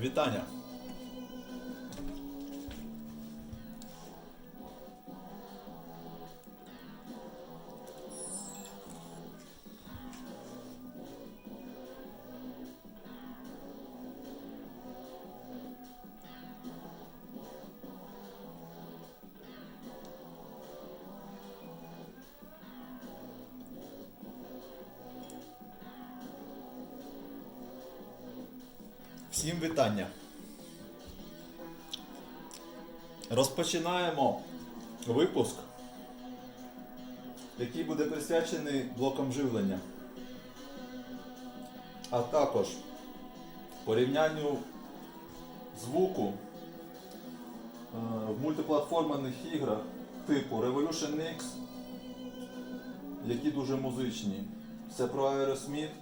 Вітання. Всім вітання. Розпочинаємо випуск, який буде присвячений блокам живлення, а також порівнянню звуку е, в мультиплатформених іграх типу Revolution X, які дуже музичні. Це про Aerosmith,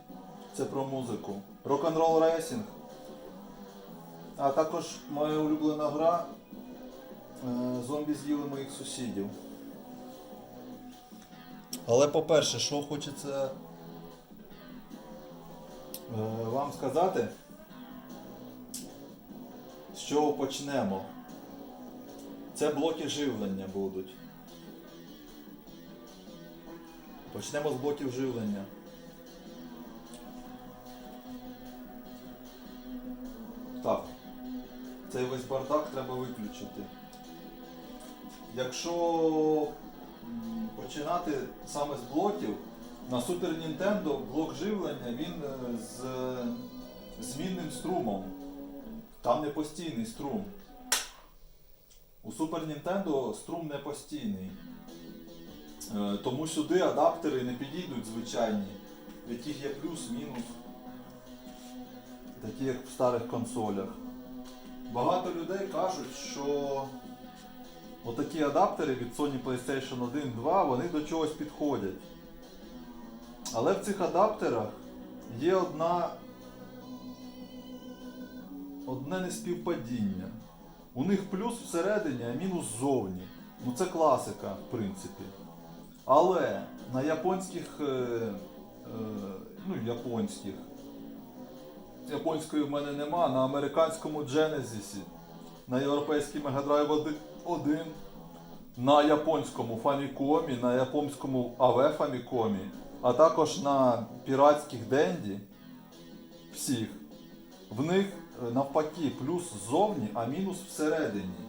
це про музику. Rock'n'Roll Racing. А також моя улюблена гра е, Зомбі з'їли моїх сусідів. Але по-перше, що хочеться е, вам сказати, з чого почнемо. Це блоки живлення будуть. Почнемо з блоків живлення. Цей весь бардак треба виключити. Якщо починати саме з блоків, на Super Nintendo блок живлення він е, з змінним струмом. Там не постійний струм. У Super Nintendo струм не постійний. Е, Тому сюди адаптери не підійдуть звичайні, в яких є плюс-мінус, такі як в старих консолях. Багато людей кажуть, що отакі адаптери від Sony PlayStation 1 2 вони до чогось підходять. Але в цих адаптерах є одна одне неспівпадіння. У них плюс всередині, а мінус ззовні. Ну це класика, в принципі. Але на японських, е, е, ну японських, японської в мене нема, на американському Genesis, на європейський Mega Drive 1, на японському Famicom, на японському AV Famicom, а також на піратських Денді, всіх, в них е, навпаки плюс ззовні, а мінус всередині.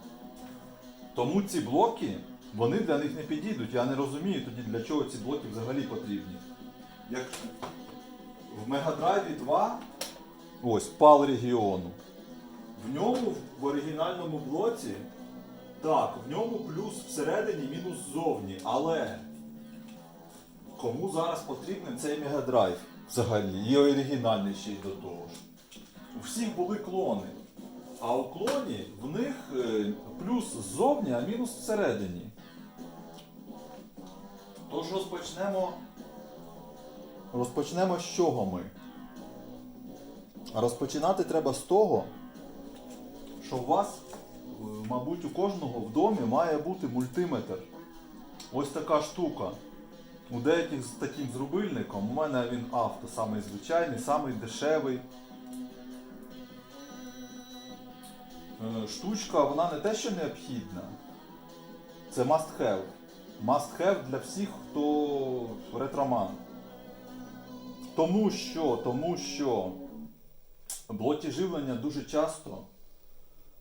Тому ці блоки, вони для них не підійдуть. Я не розумію тоді, для чого ці блоки взагалі потрібні. Як в Drive 2 Ось пал регіону. В ньому в оригінальному блоці, так, в ньому плюс всередині, мінус ззовні. Але кому зараз потрібен цей мегадрайв взагалі? І оригінальний ще й до того ж. У всіх були клони. А у клоні в них е, плюс ззовні, а мінус всередині. Тож розпочнемо. Розпочнемо з чого ми? Розпочинати треба з того, що у вас, е, мабуть, у кожного в домі має бути мультиметр. Ось така штука. У деяких з таким зрубильником, у мене він авто, самий звичайний, самий дешевий. Е, Штучка, вона не те, що необхідна. Це must have. Must have для всіх, хто ретроман. Тому що, тому що блоки живлення дуже часто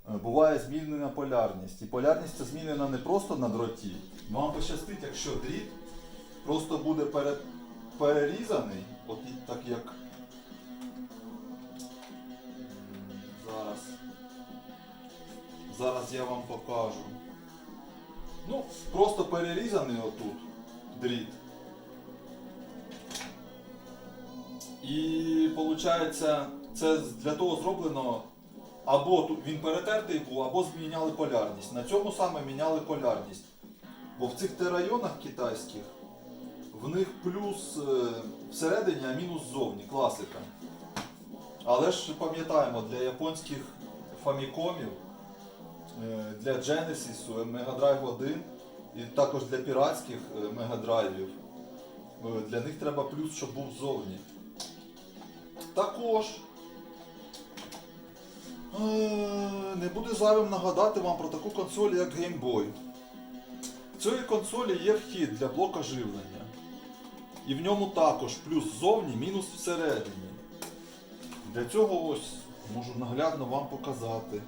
е, буває змінена полярність. І полярність це змінена не просто на дроті. Вам пощастить, якщо дріт просто буде пере- перерізаний, от так як зараз. Зараз я вам покажу. Ну, просто перерізаний отут дріт. І виходить, це для того зроблено, або він перетертий був, або зміняли полярність. На цьому саме міняли полярність. Бо в цих Т-районах китайських в них плюс е, всередині, а мінус ззовні. Класика. Але ж пам'ятаємо, для японських фамікомів, е, для Genesis, Drive 1 і також для піратських Drive, е, для них треба плюс, щоб був ззовні. Також Не буде зайвим нагадати вам про таку консоль, як Game Boy. В цієї консолі є вхід для блока живлення. І в ньому також плюс ззовні, мінус всередині. Для цього ось можу наглядно вам показати.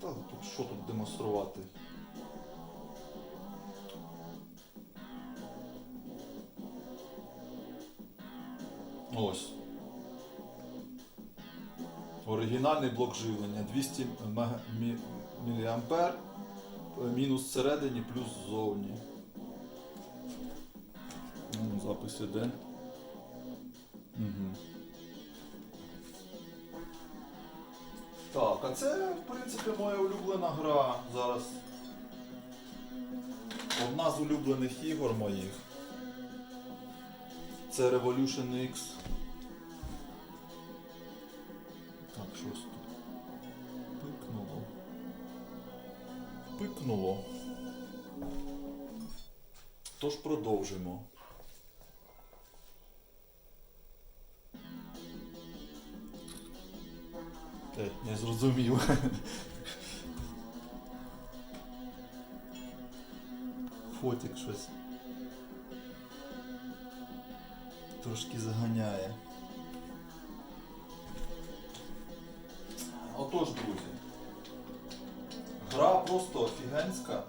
Та що тут демонструвати? Ось. Оригінальний блок живлення 200 мега- мі- міліампер, е, мінус всередині, плюс ззовні. Запис іде. Угу. Так, а це, в принципі, моя улюблена гра зараз. Одна з улюблених ігор моїх. Це Revolution X. Так, щось тут. Пикнуло. Пикнуло. Тож продовжимо. Е, не зрозумів. Фотик щось. Трошки заганяє. Отож, друзі. Гра просто офігенська.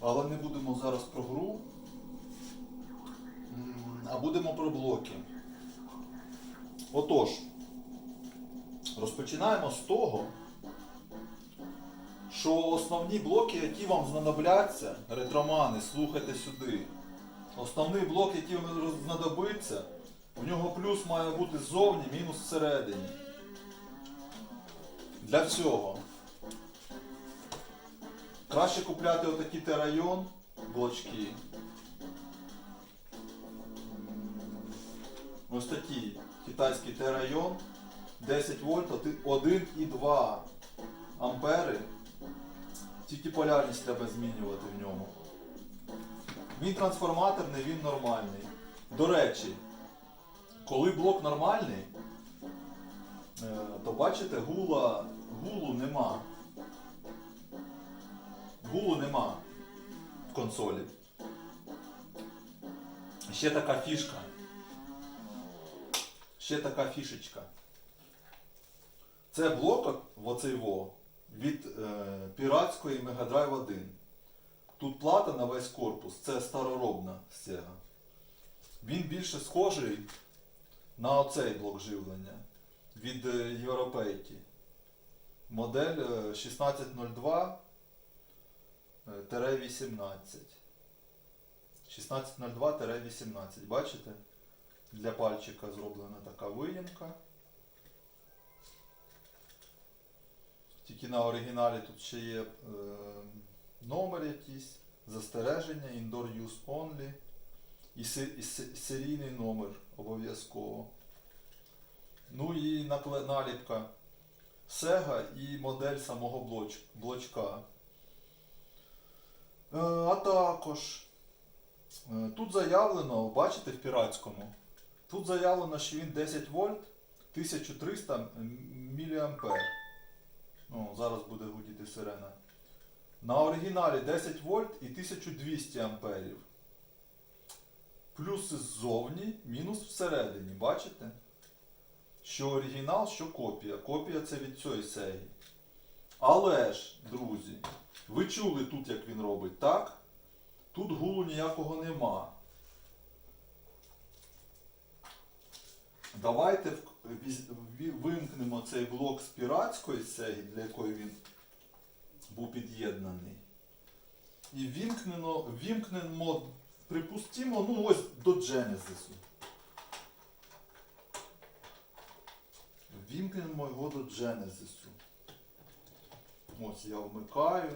Але не будемо зараз про гру, а будемо про блоки. Отож, розпочинаємо з того, що основні блоки, які вам знадобляться, ретромани, слухайте сюди. Основний блок, який знадобиться, у нього плюс має бути ззовні, мінус всередині. Для цього краще купляти отакі терайон блочки. Ось такі китайський терайон 10 вольт, 1 і 2 ампери. Тільки полярність треба змінювати в ньому. Він трансформаторний, він нормальний. До речі, коли блок нормальний, е, то бачите, гула, гулу нема. Гулу нема в консолі. Ще така фішка. Ще така фішечка. Це блок оцей во від е, піратської Drive 1. Тут плата на весь корпус, це староробна Sega. Він більше схожий на оцей блок живлення від е, європейки. Модель е, 1602 е, тире 18. 1602-18. Бачите? Для пальчика зроблена така виїмка. Тільки на оригіналі тут ще є е, номер якийсь, застереження, indoor use only і, се- і серійний номер обов'язково. Ну і наліпка Sega і модель самого блоч, блочка. Е, а також е, тут заявлено, бачите в піратському, тут заявлено, що він 10 вольт 1300 мА. Ну, зараз буде гудіти сирена. На оригіналі 10 вольт і 1200 амперів. Плюс ззовні, мінус всередині, бачите? Що оригінал, що копія. Копія це від цієї серії. Але ж, друзі, ви чули тут, як він робить, так? Тут гулу ніякого нема. Давайте вимкнемо цей блок з піратської сеги, для якої він був під'єднаний. І вімкнено, вімкнемо, припустимо, ну ось до Дженезису. Вімкнемо його до Дженезису. Ось я вмикаю.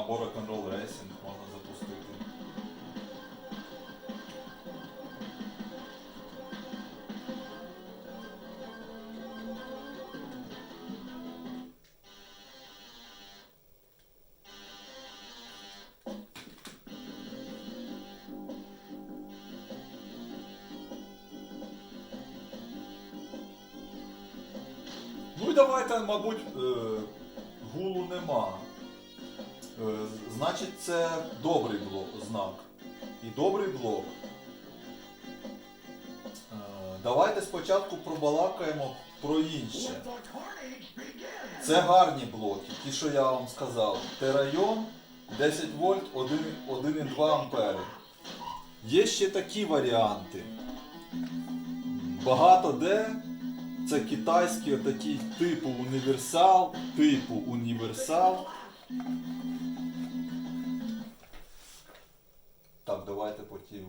Або Rock'n'Roll Racing можна запустити. Ну і давайте, мабуть, е, гулу нема. Е, Значить, це добрий блок, знак. І добрий блок. Е, Давайте спочатку пробалакаємо про інше. Це гарні блоки, ті, що я вам сказав. Терайон 10 вольт 1,2 ампери. Є ще такі варіанти. Багато де це китайські такі типу універсал, типу універсал. Давайте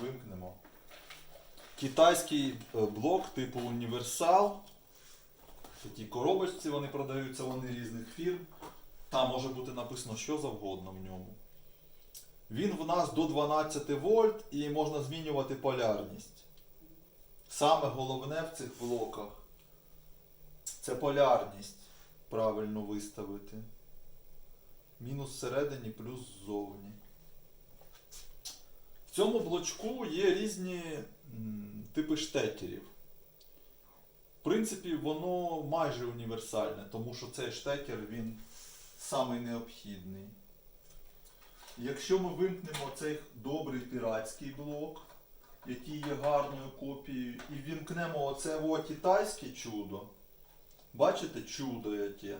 вимкнемо. Китайський е, блок типу універсал. В такій коробочці вони продаються, вони різних фірм. Там може бути написано що завгодно в ньому. Він в нас до 12 вольт і можна змінювати полярність. Саме головне в цих блоках це полярність правильно виставити. Мінус всередині, плюс ззовні. Цьому блочку є різні типи штекерів. В принципі, воно майже універсальне, тому що цей штекер він самий необхідний. Якщо ми вимкнемо цей добрий піратський блок, який є гарною копією, і вімкнемо оце о, китайське чудо. Бачите чудо яке?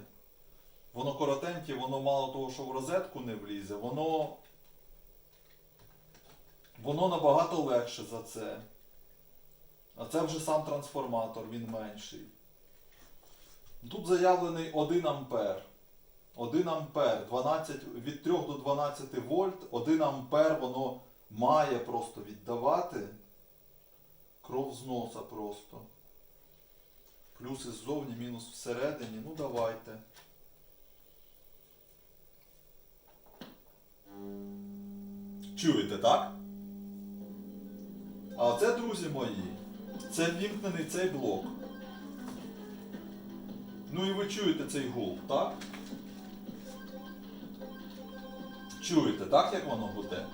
Воно коротеньке, воно мало того, що в розетку не влізе, воно. Воно набагато легше за це. А це вже сам трансформатор, він менший. Тут заявлений 1 ампер. 1 ампер, 12, від 3 до 12 вольт, 1 ампер воно має просто віддавати кров з носа просто. Плюс іззовні, мінус всередині. Ну давайте. Чуєте, так? А це, друзі мої, це вімкнений цей блок. Ну і ви чуєте цей гул, так? Чуєте, так, як воно буде?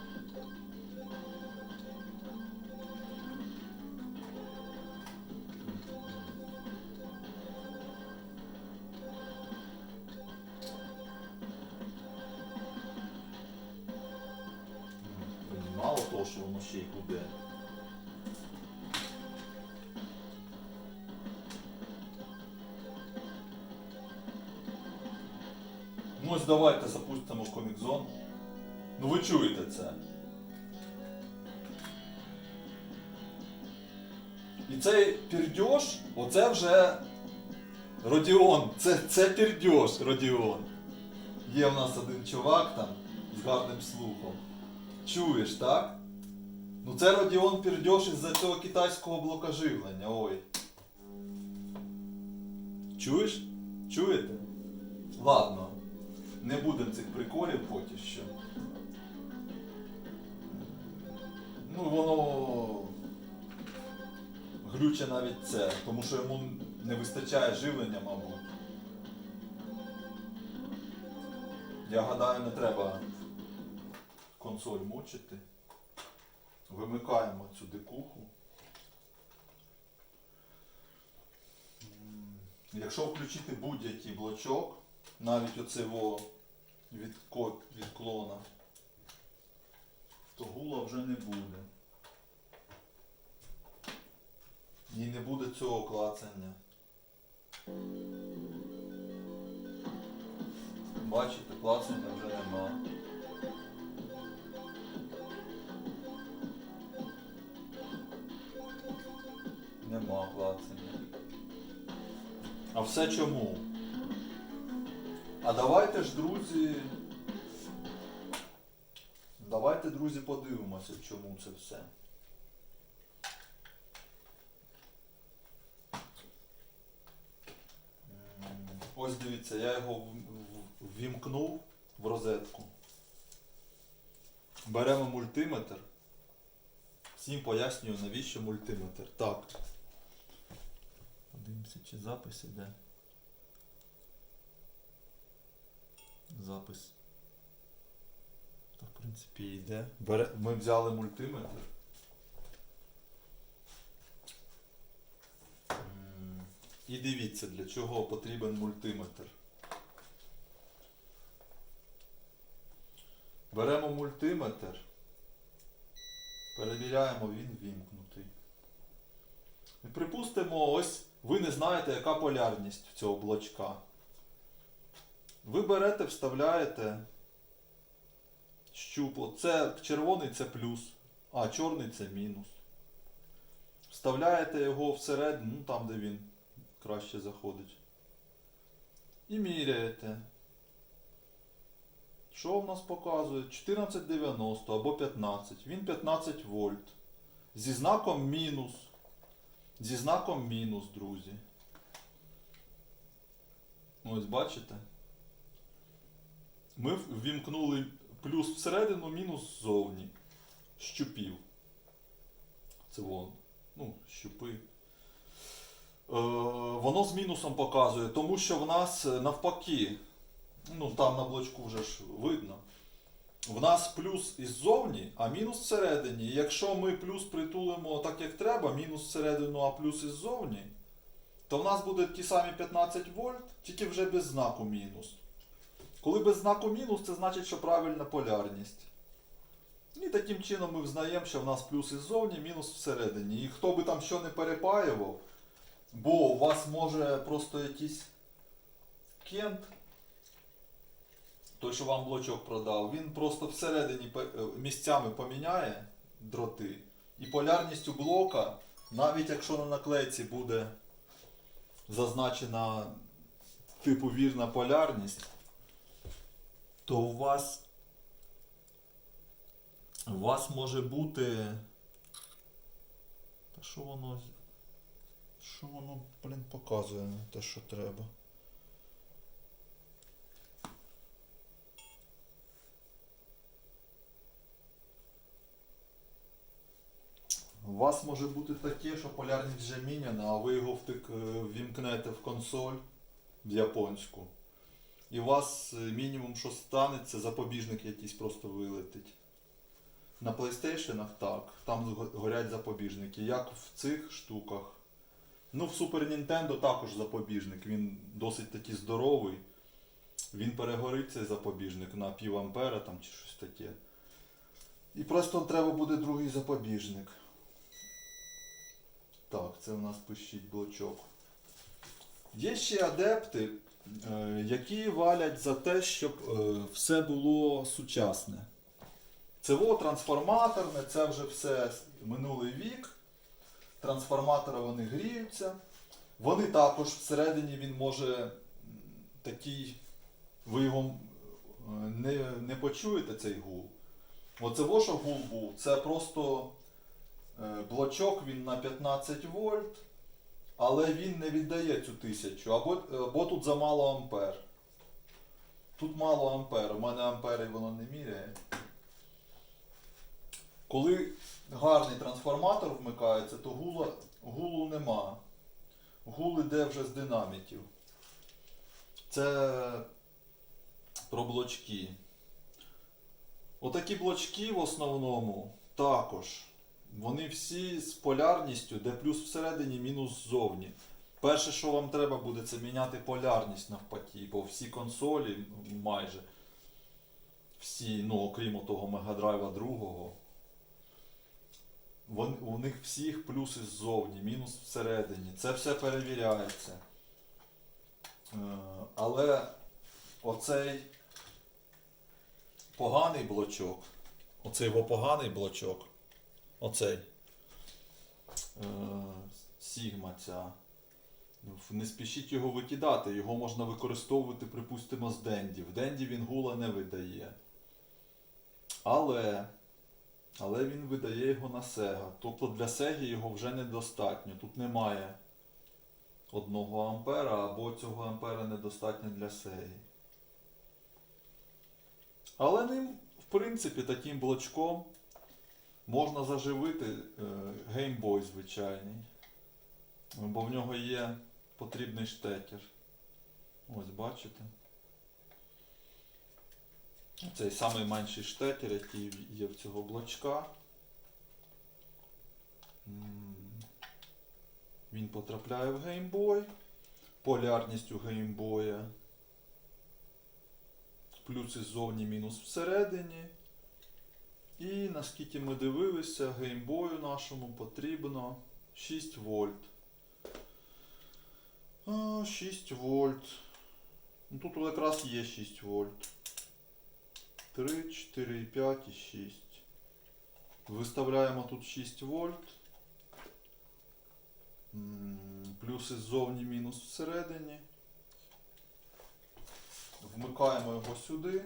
І цей пірдьош, оце вже Родіон. Це, це пірдьош, Родіон. Є в нас один чувак там з гарним слухом. Чуєш, так? Ну це Родіон пірдьош із-за цього китайського блока живлення, ой. Чуєш? Чуєте? Ладно. Не будемо цих приколів поки що. Ну, воно глюче навіть це, тому що йому не вистачає живлення, мабуть. Я гадаю, не треба консоль мучити. Вимикаємо цю дикуху. Якщо включити будь-який блочок, навіть оцего від, від клона, то гула вже не буде. І не буде цього клацання. Бачите, клацання вже нема. Нема клацання. А все чому? А давайте ж, друзі. Давайте, друзі, подивимося, чому це все. Ось дивіться, я його ввімкнув в розетку. Беремо мультиметр. Всім пояснюю, навіщо мультиметр. Так. Подивимося, чи запис іде. Запис. Та, в принципі, йде. Ми взяли мультиметр. І дивіться, для чого потрібен мультиметр. Беремо мультиметр. Перевіряємо, він вімкнутий. І припустимо, ось ви не знаєте, яка полярність цього блочка. Ви берете, вставляєте щупло. Це червоний це плюс, а чорний це мінус. Вставляєте його всередину, ну там, де він краще заходить. І міряєте. Що в нас показує? 1490 або 15. Він 15 вольт. Зі знаком мінус. Зі знаком мінус, друзі. Ось бачите? Ми ввімкнули плюс всередину, мінус ззовні. Щупів. Це вон. Ну, щупи. Е, воно з мінусом показує, тому що в нас е, навпаки. Ну, там на блочку вже ж видно. В нас плюс іззовні, а мінус всередині. Якщо ми плюс притулимо так, як треба, мінус всередину, а плюс іззовні, то в нас буде ті самі 15 вольт, тільки вже без знаку мінус. Коли без знаку мінус, це значить, що правильна полярність. І таким чином ми взнаємо, що в нас плюс іззовні, мінус всередині. І хто би там що не перепаював, бо у вас може просто якийсь кент, той, що вам блочок продав, він просто всередині е, місцями поміняє дроти. І полярність у блока, навіть якщо на наклейці буде зазначена типу вірна полярність, то у вас у вас може бути. Та що воно. Що воно, блін, показує не те, що треба. У вас може бути таке, що полярність вже міняна, а ви його втик, е, ввімкнете в консоль в японську. І у вас е, мінімум, що станеться, запобіжник якийсь просто вилетить. На PlayStation так, там горять запобіжники. Як в цих штуках. Ну, в Super Nintendo також запобіжник. Він досить такий здоровий. Він перегорить цей запобіжник на пів ампера там чи щось таке. І просто треба буде другий запобіжник. Так, це у нас пишіть блочок. Є ще адепти, е, які валять за те, щоб е, все було сучасне. Це во трансформаторне, це вже все минулий вік. Трансформатори вони гріються. Вони також всередині він може такий, ви його не, не почуєте цей гул. Оце во що гул був, це просто е, блочок він на 15 вольт, але він не віддає цю тисячу, або, або тут замало ампер. Тут мало ампер, у мене ампери воно не міряє. Коли гарний трансформатор вмикається, то гула, гулу нема. Гул іде вже з динаміків. Це про блочки. Отакі блочки в основному також. Вони всі з полярністю, де плюс всередині, мінус ззовні. Перше, що вам треба буде, це міняти полярність навпаки, бо всі консолі майже всі, ну окрім того Мегадрайва другого, у них всіх плюси ззовні, мінус всередині. Це все перевіряється. Е, але оцей поганий блочок, оцей його поганий блочок, оцей е, Сігма ця, Ну, Не спішіть його викидати, його можна використовувати, припустимо, з Денді. В Денді він гула не видає. Але, але він видає його на Сега. Тобто для Сеги його вже недостатньо. Тут немає одного ампера, або цього ампера недостатньо для Сеги. Але ним, в принципі, таким блочком можна заживити е, геймбой звичайний. Бо в нього є потрібний штекер. Ось бачите. Цей самий менший штекер, який є в цього блочка. Він потрапляє в геймбой. Полярність у геймбоя. Плюс іззовні, мінус всередині. І наскільки ми дивилися, геймбою нашому потрібно 6 вольт. 6 вольт. Ну, тут якраз є 6 вольт. 3, 4, 5 і 6. Виставляємо тут 6 вольт. Плюс іззовні, мінус всередині. Вмикаємо його сюди.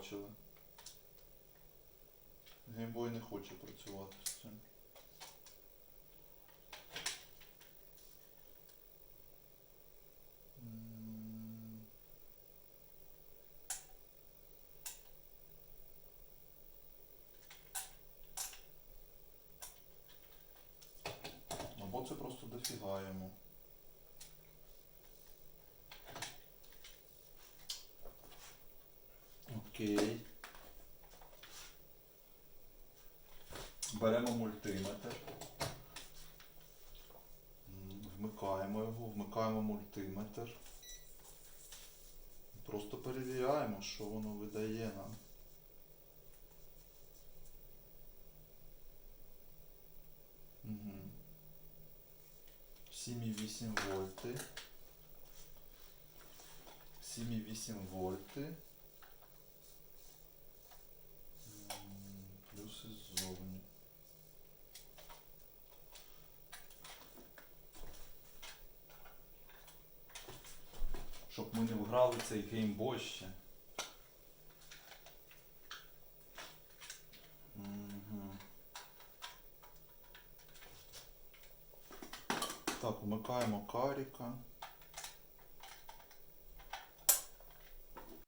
Бачили. Геймбой не хоче працювати з цим. М. Або це просто дофігаємо. Окей. Беремо мультиметр. М, Вмикаємо його, вмикаємо мультиметр. Просто перевіряємо, що воно видає нам. Угу. 7,8 вольти. 7,8 вольти. Плюс іззовні. Щоб вграли цей геймбой ще. Мгм. Так, вмикаємо каріка.